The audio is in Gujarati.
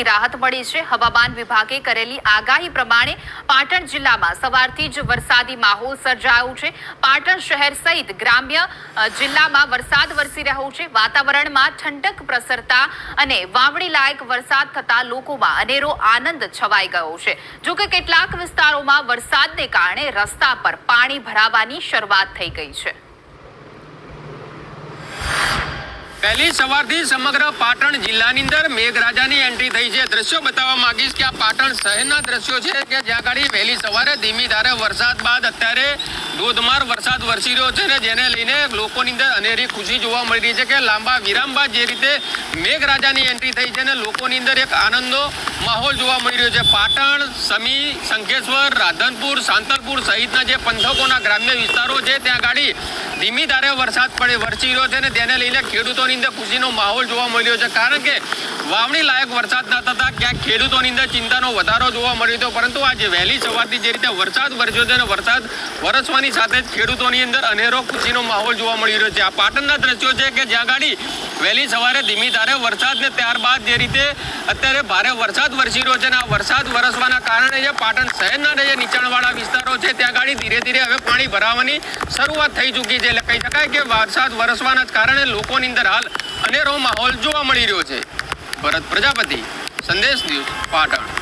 રાહત મળી છે. હવામાન વિભાગે કરેલી આગાહી પ્રમાણે પાટણ જિલ્લામાં સવારથી જ વરસાદી માહોલ સર્જાયો છે. પાટણ શહેર સહિત ગ્રામ્ય જિલ્લામાં વરસાદ વરસી રહ્યો છે. વાતાવરણમાં ઠંડક પ્રસરતા અને વાવણી લાયક વરસાદ થતા લોકોમાં અનેરો આનંદ છવાઈ ગયો છે. જો કે કેટલાક વિસ્તારોમાં વરસાદને કારણે રસ્તા પર પાણી ભરાવાની શરૂઆત થઈ ગઈ છે. પહેલી સવારથી સમગ્ર પાટણ જિલ્લાની અંદર મેઘરાજાની એન્ટ્રી થઈ છે. દ્રશ્યો બતાવવા માંગીશ કે આ પાટણ શહેરના દ્રશ્યો છે કે જ્યાં આગળ વહેલી સવારે ધીમી ધારે વરસાદ બાદ અત્યારે ધોધમાર વરસાદ વરસી રહ્યો છે જેને લઈને લોકોની અંદર અનેરી ખુશી જોવા મળી રહી છે કે લાંબા વિરામ બાદ જે રીતે મેઘરાજાની એન્ટ્રી થઈ છે ને લોકોની અંદર એક આનંદનો માહોલ જોવા મળી રહ્યો છે. પાટણ, સમી, શંખેશ્વર, રાધનપુર, સાંતલપુર સહિતના જે પંથકોના ગ્રામ્ય વિસ્તારો છે, ત્યાં ગાડી ધીમી ધારે વરસાદ પડે, વરસી રહ્યો છે ને તેને લઈને ખેડૂતોની અંદર ખુશીનો માહોલ જોવા મળ્યો છે. કારણ કે વાવણી લાયક વરસાદ ન થતા ક્યાંક ખેડૂતોની અંદર ચિંતાનો વધારો જોવા મળ્યો હતો. પરંતુ આજે વહેલી સવારથી જે રીતે વરસાદ વરસ્યો વરસાદ વરસવાની સાથે જ ખેડૂતોની અંદર અનેરો ખુશીનો માહોલ જોવા મળી રહ્યો છે. આ પાટણના દ્રશ્યો છે કે જ્યાં ગાડી વહેલી સવારે ધીમી ધારે વરસાદ ને ત્યારબાદ જે રીતે અત્યારે ભારે વરસાદ વરસી રહ્યો છે અને આ વરસાદ વરસવાના કારણે જે પાટણ શહેરના જે નીચાણવાળા વિસ્તારો છે, ત્યાં ગાડી ધીરે ધીરે હવે પાણી ભરાવાની શરૂઆત થઈ ચૂકી છે. એટલે કહી શકાય કે વરસાદ વરસવાના કારણે લોકોની અંદર હાલ અનેરો માહોલ જોવા મળી રહ્યો છે. ભરત પ્રજાપતિ, સંદેશ ન્યૂઝ પાટણ.